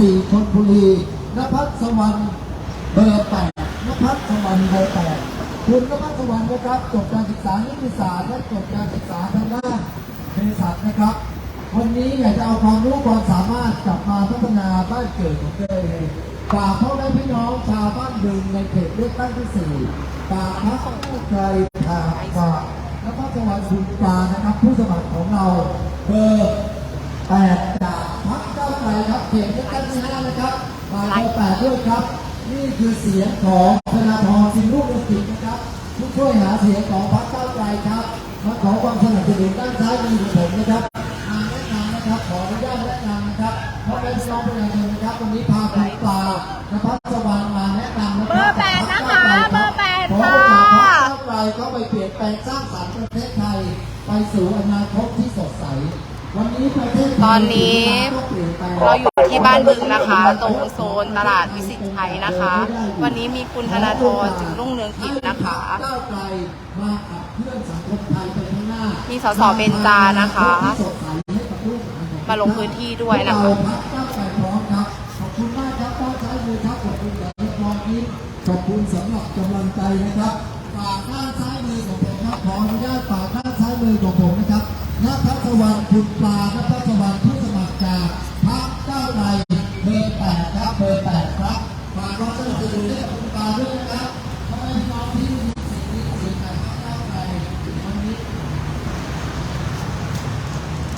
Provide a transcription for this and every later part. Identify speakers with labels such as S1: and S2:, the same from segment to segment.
S1: สี่ชนบุรีนภัสสวรรณเบอร์แปดนภัสสวรรณเบอร์แปดคุณนภัสสวรรณนะครับจบการศึกษานิติศาสตร์และจบการศึกษาทางด้านเภสัชนะครับ วันนี้อยากจะเอาความรู้ความสามารถกลับมาพัฒนาบ้านเกิดของตัวเองฝากพ่อแม่พี่น้องชาวบ้านดึงในเขตเลือกตั้งที่สี่ฝากพรรคผู้ไกลฝากฝากนภัสสวรรณคุณปานะครับ ผู้สมัครของเราเบอร์แปด เขตเลือกตั้งที่ห้านะครับมาเบอร์แปดด้วยครับ นี่คือเสียงของธนาธรสินลูกเรืองกิจนะครับผู้ช่วยหาเสียงของพักเก้าวไกลครับมาขอความสนับสนุนด้านซ้ายมือของผมนะครับมาแนะนำนะครับขออนุญาตแนะนำนะครับเพราะเป็นน้องประชาชนนะครับวันนี้พาคุณปลานะครับสวรรค์มาแนะนำนะครั
S2: เบอร์แปดนะคะ
S1: จากพรรคก้าวไกลค
S2: เบอร์แปด
S1: ขอโอกาสพรรค
S2: ค่ะ
S1: ก้าวไกลเข้าไปเปลี่ยนแปลงสร้างสรรค์ประเทศไทย ไปสู่อนาคตที่สดใส
S2: ตอนนี้เราอยู่ที่บ้านบึงนะคะ ตรงโซนตลาดวิสิตชัยนะคะ วันนี้มีคุณธนาธรจึงรุ่งเรืองกิจนะคะ
S1: มีส
S2: สเบญจานะคะ มาลงพื้นที่ด้วยนะคะ
S1: เราพักก้าวกลพร้อมครับขอบคุณมากครับต้อนใช้มือครับขอบคุณแบบรอยยิ้มขอบคุณสำหรับกำลังใจนะครับฝากด้านซ้ายมือของผมครับขออนุญาตฝากด้านซ้ายมือของผมนะครับ สวรรณคุณปลานภัสวรรณผู้สมัครจากพรรคก้าวไกลเบอร์แปดครับเบอร์แปดครับฝากรอสนับสนุนให้กับคุณปลาด้วยนะครับเพราะให้น้องที่มีสิทธิ์มีเสียงจากพรรคก้าวไกลวันนี้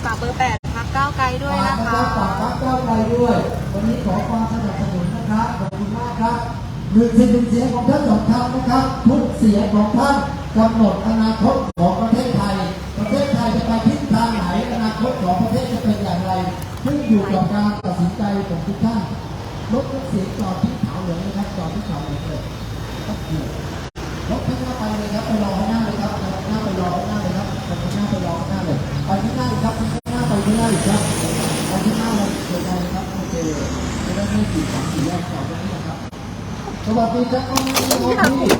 S2: ฝากเบอร์แปดพักก้าวไกลด้วยนะ
S1: ฝาก
S2: คะ
S1: ฝากพรรคก้าวไกลด้วย วันนี้ขอความสนับสนุนนะครับขอบคุณมากครับหนึ่งสิบหนึ่งเสียงของท่านสองคำนะครับทุกเสียงของท่านกำหนดอนาคต อยู่กับการตัดสินใจของทุกท่านลดเสียงจอที่ขาวเหลืองนะครับจอที่ขาวเหลืองเลยครับรถข้างหน้าไปเลยครับไปรอข้างหน้าเลยครับไปข้างหน้าไปรอข้างหน้าเลยครับไปข้างหน้าไปรอข้างหน้าเลยไปข้างหน้าอีกครับไปข้างหน้าไปข้างหน้าอีกครับไปข้างหน้าเลยเดี๋ยวไปครับโอเคจะได้ไม่ติดสองสี่แยกจอดตรงนี้นะครับสวัสดีครับพ่อแม่พี่น้องที่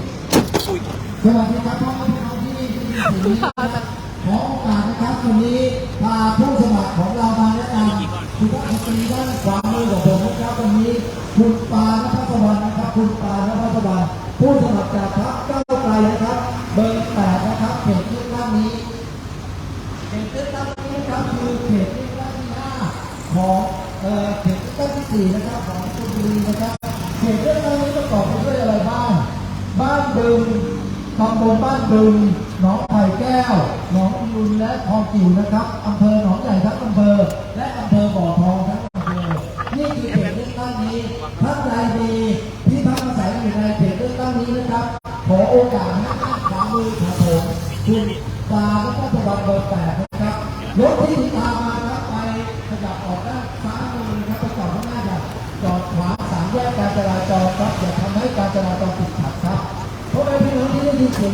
S1: สวัสดีครับพ่อแม่พี่น้องที่ที่ขอโอกาสนะครับวันนี้ คุณผู้ชมด้านขวามือของผมนะครับวันนี้ คุณปานภัสวรรณนะครับ คุณปานภัสวรรณผู้สมัครจากพรรคก้าวไกลนะครับ เบอร์แปดนะครับเขตเลือกตั้งนี้เขตเลือกตั้งนี้นะครับคือเขตเลือกตั้งที่ห้าของเอ่อเขตเลือกตั้งที่สี่นะครับของชลบุรีนะครับเขตเลือกตั้งนี้ประกอบไปด้วยอะไรบ้างบ้านบึงตำบลบ้านบึงหนองไผ่แก้วหนองยุนและคลองกิ่วนะครับอำเภอหนองใหญ่ทั้งอำเภอ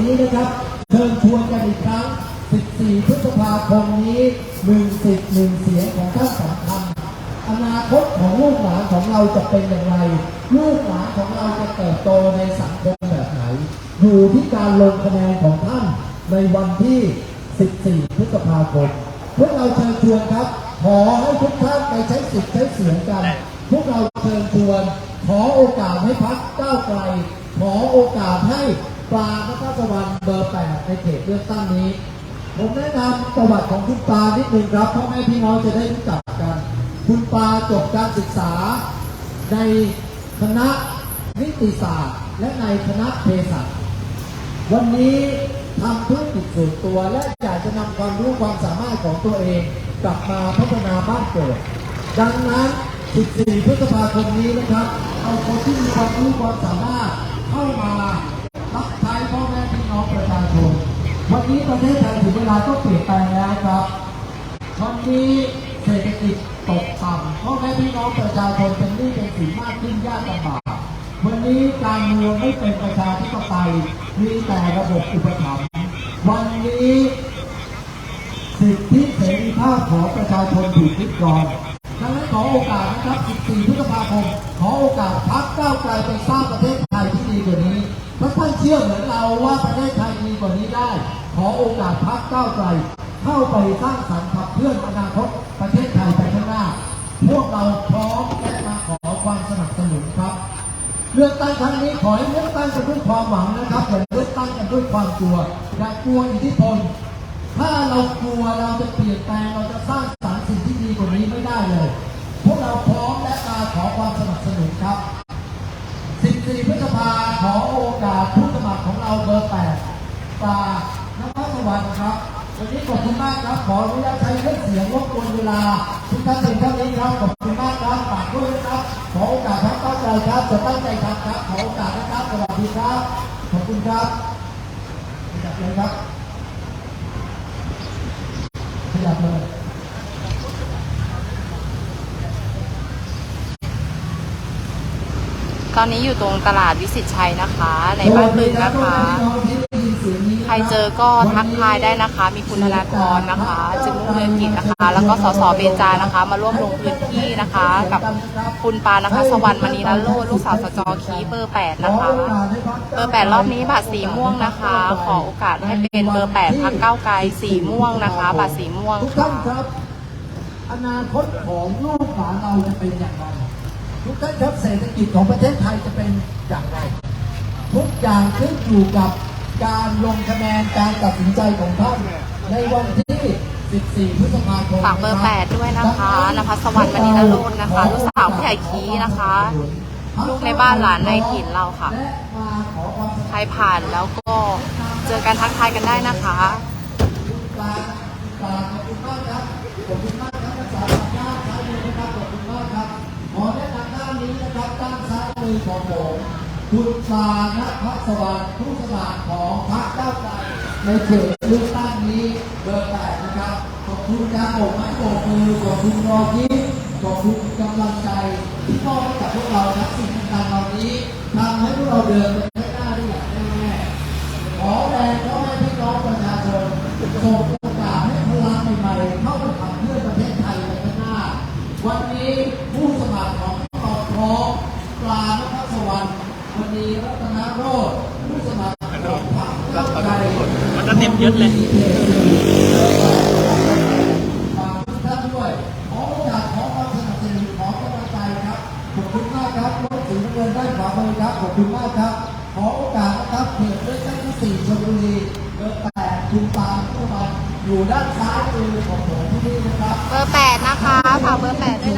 S1: นี้นะครับ เชิญชวนกันอีกครั้ง 14 พฤษภาคมนี้หนึ่งสิทธิ์หนึ่งเสียงของท่านสำคัญอนาคตของลูกหลานของเราจะเป็นอย่างไร ลูกหลานของเราจะเติบโตในสังคมแบบไหน อยู่ที่การลงคะแนนของท่านในวันที่ 14 พฤษภาคม พวกเราเชิญชวนครับ ขอให้ทุกท่านไปใช้สิทธิ์ใช้เสียงกัน พวกเราเชิญชวน ขอโอกาสให้พักก้าวไกล ขอโอกาสให้ ปลาพระเจ้าสวรรค์เบอร์8ในเขตเลือกตั้งนี้ ผมแนะนำประวัติของคุณปานิดนึงครับพ่อแม่พี่น้องจะได้รู้จักกัน คุณปาจบการศึกษาในคณะนิติศาสตร์ และในคณะเภสัชวันนี้ทำธุรกิจส่วนตัวและอยากจะนำความรู้ความสามารถของตัวเองกลับมาพัฒนาบ้านเกิด ดังนั้น 14 พฤษภาคมนี้นะครับ เอาคนที่มีความรู้ความสามารถเข้ามารับใช้พ่อแม่พี่น้องประชาชน วันนี้ประเทศไทยถึงเวลาต้องเปลี่ยนแปลงแล้วครับวันนี้เศรษฐกิจตกต่ำพ่อแม่พี่น้องประชาชนเป็นหนี้เป็นสินมากขึ้นยากลำบากวันนี้การเมืองไม่เป็นประชาธิปไตยมีแต่ระบบอุปถัมภ์วันนี้สิทธิเสรีภาพของประชาชนถูกริดรอนดังนั้นขอโอกาสนะครับ 14 พฤษภาคม ขอโอกาสพักเก้าไกลไปสร้างประเทศไทยที่ดีกว่านี้ถ้าท่าน เชื่อเหมือนเราว่าประเทศไทยดีกว่านี้ได้ ขอโอกาสพักก้าวไกลเข้าไปสร้างสรรค์ขับเคลื่อนอนาคตประเทศไทยไปข้างหน้า พวกเราพร้อมและมาขอความสนับสนุนครับ เลือกตั้งครั้งนี้ขอให้เลือกตั้งกันด้วยความหวังนะครับอย่าเลือกตั้งกันด้วยความกลัวอย่ากลัวอิทธิพล ถ้าเรากลัวเราจะเปลี่ยนแปลงเราจะสร้างสรรค์สิ่งที่ดีกว่านี้ไม่ได้เลย พวกเราพร้อมและมาขอความสนับสนุนครับ 14พฤษภาขอโอกาสผู้สมัครของเราเบอร์ 8 ปลานภัสวรรค์ครับ วันนี้ขอบคุณมากครับ ขออนุญาตใช้เครื่องเสียงรบกวนเวลา ทุกท่านเพียงเท่านี้ครับ ขอบคุณมากครับฝากด้วยนะครับ ขอโอกาสทั้งตั้งใจครับจะตั้งใจทำครับ ขอโอกาสนะครับ สวัสดีครับ ขอบคุณครับขยับเลยครับขยับเลย
S2: ตอนนี้อยู่ตรงตลาดวิสิตชัยนะคะ ในบ้านบึงนะคะใครเจอก็ทักทายได้นะคะ มีคุณธนากรนะคะ จึงรุ่งเรืองกิจนะคะ แล้วก็สสเบญจานะคะ มาร่วมลงพื้นที่นะคะ กับคุณปานะคะสวรรค์มณีรัตน์โลลูกสาวสจคีเบอร์8นะคะ เบอร์8รอบนี้บัตรสีม่วงนะคะ ขอโอกาสให้เป็นเบอร์8พักเก้าไกลสีม่วงนะคะบัตรสีม่วง
S1: ทุก
S2: ค่ะ
S1: ท่านครับอนาคตของลูกหลานเราจะเป็นอย่างไรทุกท่านครับเศรษฐกิจของประเทศไทยจะเป็นอย่างไร ทุกอย่างขึ้นอยู่กับ การลงคะแนนการตัดสินใจของท่านในวันที่14พฤษภาคม
S2: ฝากเบอร์8ด้วยนะคะนภัสวรรค์มณีนโรจน์นะคะลูกสาวผู้ใหญ่คีนะคะลูกในบ้านหลานในถิ่นเราค่ะ
S1: และมาขอความสนับสนุน
S2: ใครผ่านแล้วก็เจอกันทักทายกันได้นะคะ
S1: ปลาปลาขอบคุณมากครับขอบคุณมากครับภาษาต่างชาติซ้ายมือนะครับขอบคุณมากครับขอแนะนำด้านนี้นะครับด้านซ้ายมือของผม คุณปลาณพัสวรรค์ผู้สมัครของพรรคก้าไกลในเขตเลือกตั้งนี้เบอร์แปดนะครับ ขอบคุณการโบกไม้โบกมือขอบคุณรอยิ้มขอบคุณกำลังใจที่มอบให้กับพวกเราทั้งสิ่งต่างๆเหล่านี้ทำให้พวกเราเดินไปข้างหน้าได้อย่างแน่วแน่ขอแรงพ่อแม่พี่น้องประชาชนส่งำเงินด้านขวามือครับขอบคุณมากครับ ขอโอกาสนะครับเขตเลือกตั้งที่สี่ชลบุรีเบอร์แปดคุณปาล์มผู้บันอยู่ด้านซ้ายมือของผมที่นี่นะครับ
S2: เบอร์8นะคะฝากเบอร์8ด้วยนะคะ
S1: ด้วย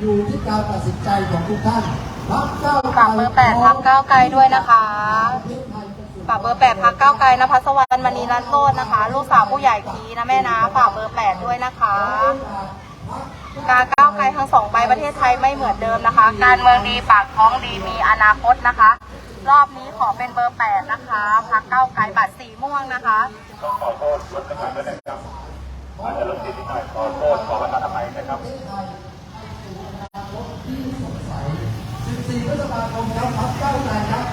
S1: อยู่ที่การตัดสินใจของทุกท่านพรรคก้าวไกล
S2: ฝากเบอร์8พักก้าวไกลด้วยนะคะฝากเบอร์8พักก้าวไกลนภัสวรรค์มณีรัตน์โลดนะคะ ลูกสาวผู้ใหญ่คีนะแม่นะฝากเบอร์8ด้วยนะคะการก้าวไกลทั้งสองใบประเทศไทยไม่เหมือนเดิมนะคะ การเมืองดีปากท้องดีมีอนาคตนะคะ รอบนี้ขอเป็นเบอร์8นะคะพักก้าวไกลบัตรสีม่วงนะคะ
S1: 14พฤษภาคมครับพรรคก้าวไกลครับ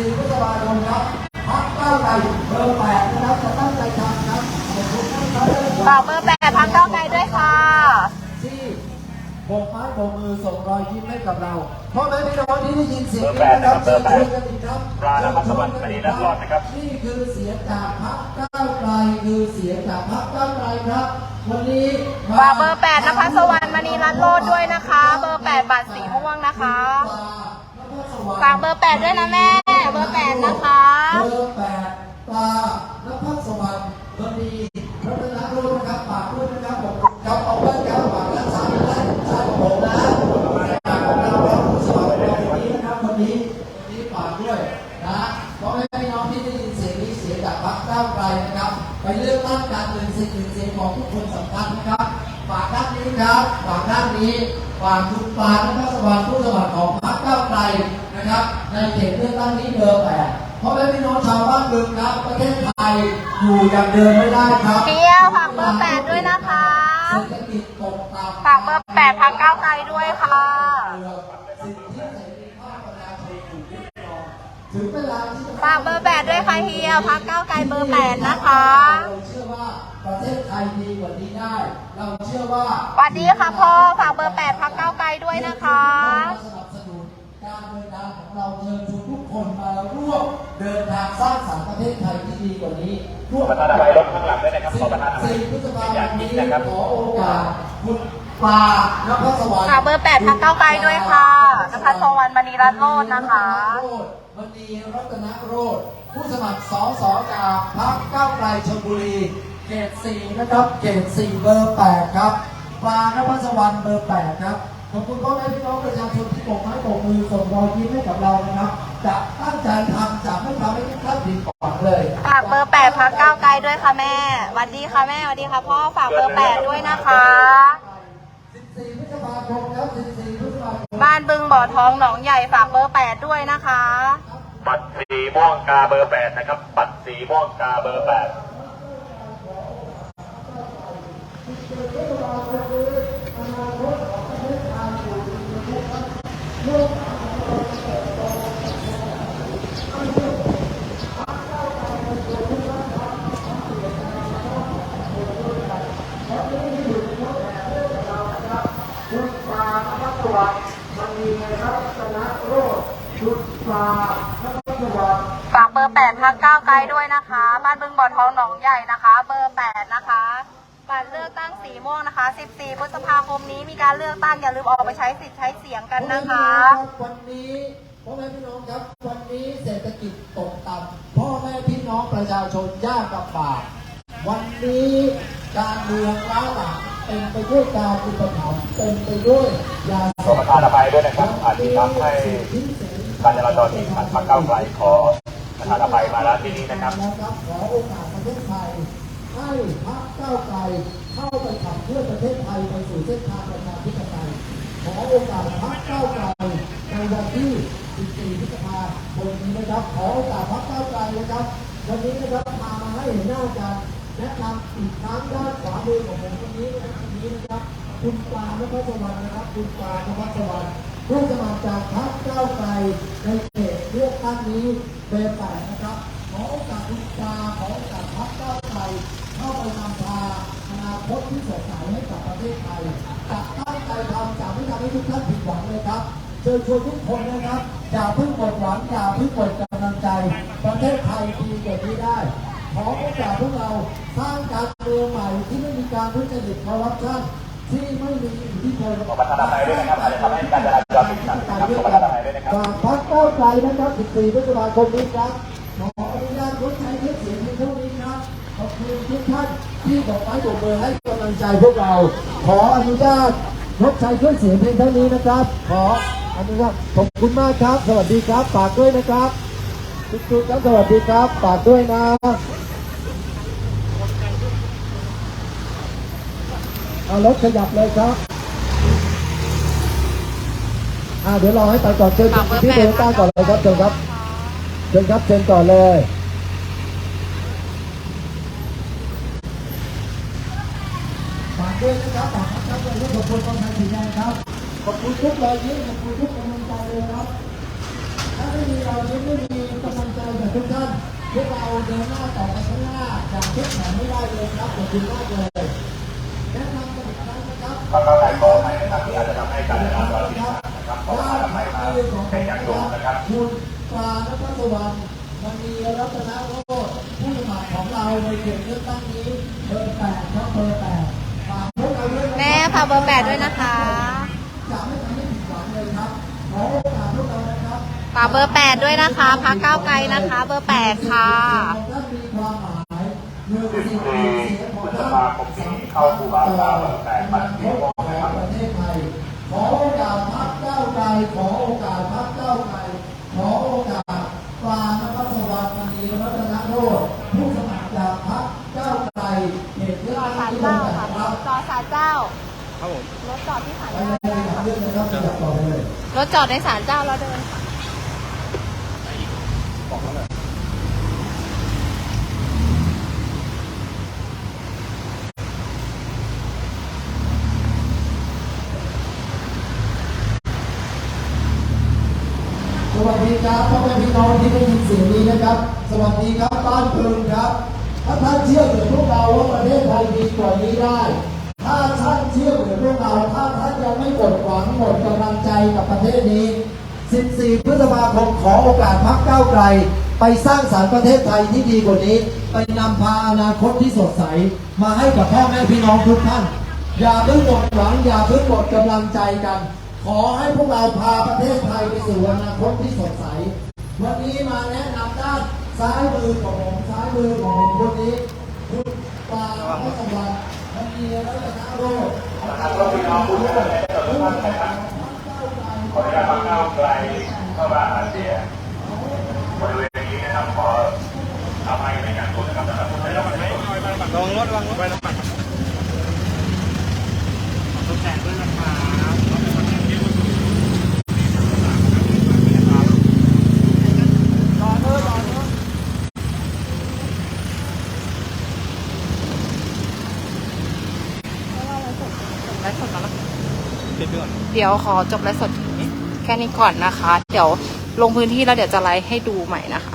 S1: 14พฤษภาคมครับพรรคก้าวไกลเบอร์แปดนะครับจะตั้งใจทำครับขอบคุณท่านครับ
S2: ฝากเบอร์8พักก้าวไกลด้วยค่ะ
S1: ที่โบกไม้โบกมือส่งรอยยิ้มให้กับเราเพราะแม่พี่น้องที่ได้ยินเสียงนี้นะครับเชิญชวนกันอีกครับ
S3: ปลาณพัสวรรค์มณีรัตน์รอดนะครับ
S1: นี่คือเสียงจากพรรคก้าวไกลคือเสียงจากพรรคก้าวไกลครับวันนี้ม
S2: ฝากเบอร์8นภัสวรรค์มณีรัตน์โลดด้วยนะคะ เบอร์8บัตรสีม่วงนะคะฝากเบอร์8ด้วยนะแม่ เบอร์8นะคะ
S1: เบอร์แปดปลานภัสสวรรค์บดีรัตนโรจน์นะครับฝากด้วยนะครับผมครับเอาไว้ครับฝากด้านซ้ายด้านซ้ายของผมนะฝากของเราครับสมัครในวันนี้นะครับวันนี้วันนี้ฝากด้วยนะเพราะให้พี่น้องที่ได้ยินเสียงนี้เสียงจากพรรคก้าวไกลนะครับ ไปเลือกตั้งการเมืองสิ่งหนึ่งเสียงของทุกคนสำคัญนะครับฝากด้านนี้ครับฝากด้านนี้ฝากคุณปานนภัสสวรรค์ผู้สมัครของพรรคก้าวไกล นะครับ ในเขตเลือกตั้งนี้เบอร์แปดเพราะแม่พี่น้องชาวบ้านบึงครับประเทศไทยอยู่อย่างเดิมไม่ได้ครับ
S2: เปรี้ยวฝากเบอร์8ด้วยนะคะ
S1: เศรษฐกิจตกต่ำ
S2: ฝากเบอร์8พักก้าวไกลด้วยค่ะ
S1: สิทธิเสรีภาพประชาชนถูกริดรอนถึงถึงเวลาที่จะ
S2: ฝากเบอร์แปดด้วยค่ะเฮียพักก้าวไกลเบอร์แปดนะคะ
S1: เราเชื่อว่าประเทศไทยดีกว่านี้ได้ เราเชื่อว่า
S2: สวัสดีค่ะพ่อฝากเบอร์แปดพักก้าวไกลด้วยนะคะ
S1: สนับสนุน การเดินทางของเราเชิญชวนทุกคนมาร่วมเดินทางสร้างสรรค์ประเทศไทยที่ดีกว่านี้ร่วม
S3: ประธานอภัยรถข้างหลังด้วยนะครับขอประธานอภัย
S1: สี่พฤษภาค
S3: อย่ามคิ
S1: นี้
S3: ดนะครับ
S1: ขอโอกาสคุณปลานภสวรรค์
S2: ฝากเบอร์แปดพักก้าวไกลด้วยค่ะนภัสสวรรณมณีรัตน์โรจน์นะคะ
S1: มณีรัตนโรจน์ผู้สมัครสสจากพรรคก้าวไกลชลบุรีเขตสี่นะครับเขตสี่เบอร์แปดครับปลานภสวรรค์เบอร์แปดครับ ขอบคุณพ่อแม่พี่น้องประชาชนที่โบกไม้โบกมือส่งรอยยิ้มให้กับเรานะครับ จะตั้งใจทำจะไม่ทำให้ทุกท่านผิดหวังเลย
S2: ฝากเบอร์แปดพักก้าวไกลด้วยค่ะแม่สวัสดีค่ะแม่สวัสดีค่ะพ่อฝากเบอร์แปดด้วยนะคะ
S1: 14พฤษภาคมครับ14พฤษภาคม
S2: บ้านบึงบ่อทองหนองใหญ่ฝากเบอร์แปดด้วยนะคะ
S3: บัตรสีม่วงกาเบอร์แปดนะครับ บัตรสีม่วงกาเบอร์แปด
S1: คุณปลานภสวรรค์มณีรัตนโรจน์คุณปลานภสวรรค์
S2: ฝากเบอ ร์แปดพักก้าวไกลด้วยนะคะ บ้านบึงบ่อทองหนองใหญ่นะคะ เบอร์แปดนะคะบัตรเลือกตั้งสีม่วงนะคะ 14 พฤษภาคมนี้มีการเลือกตั้งอย่าลืมออกไปใช้สิทธิ์ใช้เสียงกันนะคะ
S1: วันนี้พ่อแม่พี่น้องครับวันนี้เศรษฐกิจตกต่ำพ่อแม่พี่น้องประชาชนยากลำบากวันนี้การเมืองล้าหลังเป็นไปด้วยการอุปถัมภ์เป็นไปด้วยยา
S3: ขอประธานอภัยด้วยนะครับอาจจะทำให้การจราจรติดขัดพักเก้าวไกลขอ ประธานอภัยมาแล้วที่นี้นะครับ
S1: นะครับขอโอกาสประเทศไทยให้พรรคก้าวไกลเข้าไปขับเคลื่อนประเทศไทยไปสู่เส้นทางประชาธิปไตยขอโอกาสพรรคก้าวไกลในวันที่14พฤษภาคมนี้นะครับขอโอกาสพรรคก้าวไกลนะครับวันนี้นะครับพามาให้เห็นหน้ากันแนะนำอีกครั้งด้านขวามือของผมตรงนี้นะครับนี้นะครับคุณปานภัสวรรค์นะครับ คุณปานภัสวรรค์ผู้สมัครจากพรรคก้าวไกลใน เลือกตั้งนี้เบอร์แปดนะครับ ขอโอกาสคุณปลาขอโอกาสพรรคก้าไกลเข้าไปนำพาอนาคตที่สดใสให้กับประเทศไทยจะตั้งใจทำจะไม่ทำให้ทุกท่านผิดหวังเลยครับเชิญชวนทุกคนนะครับอย่าเพิ่งหมดหวังอย่าเพิ่งหมดกำลังใจ ประเทศไทยดีกว่านี้ได้ ขอโอกาสพวกเราสร้างการเมืองใหม่ที่ไม่มีการทุจริตคอร์รัปชันที่ไม่มีอิทธิพล
S3: ขอประธานอภัยด้วยนะครับอาจจะทำให้การจรา นะครับ
S1: 14 พฤษภาคมนี้ครับ ขออนุญาตลดใช้เครื่องเสียงในเท่านี้ครับ ขอบคุณทุกท่านที่บอกไม้บอกเบอร์ให้กำลังใจพวกเรา ขออนุญาตลดใช้เครื่องเสียงเพียงเท่านี้นะครับ ขออนุญาตขอบคุณมากครับ สวัสดีครับ ฝากด้วยนะครับ ทุกๆครับ สวัสดีครับ ฝากด้วยนะเอารถขยับเลยครับ อ่าเดี๋ยวรอให้ไปก่อนเชิญ
S2: ฝากเบอร์
S1: ที่
S2: แป
S1: เดิ
S2: ด
S1: นต้าก่อนเลยครับเชิญครับเชิญครับเชิญก่อนเลยฝากด้วยนะครับฝากครับด้วยขอบคุณคนไทยสีแดงครับขอบคุณทุกรอยยิ้มขอบคุณทุกกำลังใจเลยครับถ้าไม่มีรอยยิ้มไม่มีกำลังใจจากทุกท่านพวกเราเดินหน้าต่อไปข้างหน้าอย่างเข้มแข็งไม่ได้เลยครับขอบคุณมากเลยแนะนำกันอีกครั้งนะครับ
S3: พักเก้าวไกลขออภัยนะครับ ตน
S1: โรจน์ผู้สมัครของเราในเขตเลือกตั้งนี้เบอร์แปดครับเบอร์แปดฝากพวกเราด้วยนะ
S2: แม่ฝากเบอร์แปดด้วยนะคะ
S1: จะไม่ทำให้ผิดหวังเลยครับขอโอกาสพวกเรานะครับ
S2: ฝากเบอร์แปดด้วยนะคะพักก้าวไกลนะคะ เบอร์แปดค่ะ
S1: ท่านมีความหมายหนึ่ง
S3: สิบ
S1: สิ่ง
S3: สี่
S1: เสียงของ
S3: พฤษ
S1: ท่าน
S3: ภาคมนี้เข้าสู่วาระเบอร์แปดบัตรสีม่วง
S1: ข
S3: นะครับ
S1: องประเทศไทยขอโอกาสพักเก้าวไกลขอ จอด
S2: ในศาลเจ้าเราเดินค่ะ
S1: ทุกวัสดีครับพ่อแม่พี่น้องที่ได้ยินเสียงนี้นะครับ สวัสดีครับบ้านเพึงครับ ถ้าท่านเชื่อเหมือนพวกเราว่าประเทศไทยดีกว่านี้ได้ ถ้าท่านเชื่อเหมือนพวกเราถ้าท่านยังไม่หมดหวังหมดกำลังใจกับประเทศนี้ 14 พฤษภาคมขอโอกาสพักก้าวไกล ไปสร้างสารรค์ประเทศไทยที่ดีกว่านี้ ไปนำพาอนาคตที่สดใส มาให้กับพ่อแม่พี่น้องทุกท่าน อย่าเพิ่งหมดหวัง อย่าเพิ่งหมดกำลังใจกัน ขอให้พวกเราพาประเทศไทยไปสู่อนาคตที่สดใส วันนี้มาแนะนำด้านซ้ายมือของผมซ้ายมือของผมคนนี้คุณปาพัชวัฒน์ นมีรัตนโรจน์
S3: นะครับก็พี่น้องผู้ชมทุกท่านนะครับขออนุญาตพักก้าวไกลเข้ามาหาเสียงบริเวณนี้นะครับขอทำให้ในการพูดนะครับสำหรับผู้ใช้รถไฟ
S4: ลองรถลองรถไปแล้วปัดขอแสนด้วยนะครับ
S2: ไลฟ์สดแล้วนะ
S4: ปิดไปก่อน
S2: เดี๋ยวขอจบไลฟ์สดแค่นี้ก่อนนะคะ เดี๋ยวลงพื้นที่แล้วเดี๋ยวจะไลฟ์ให้ดูใหม่นะคะ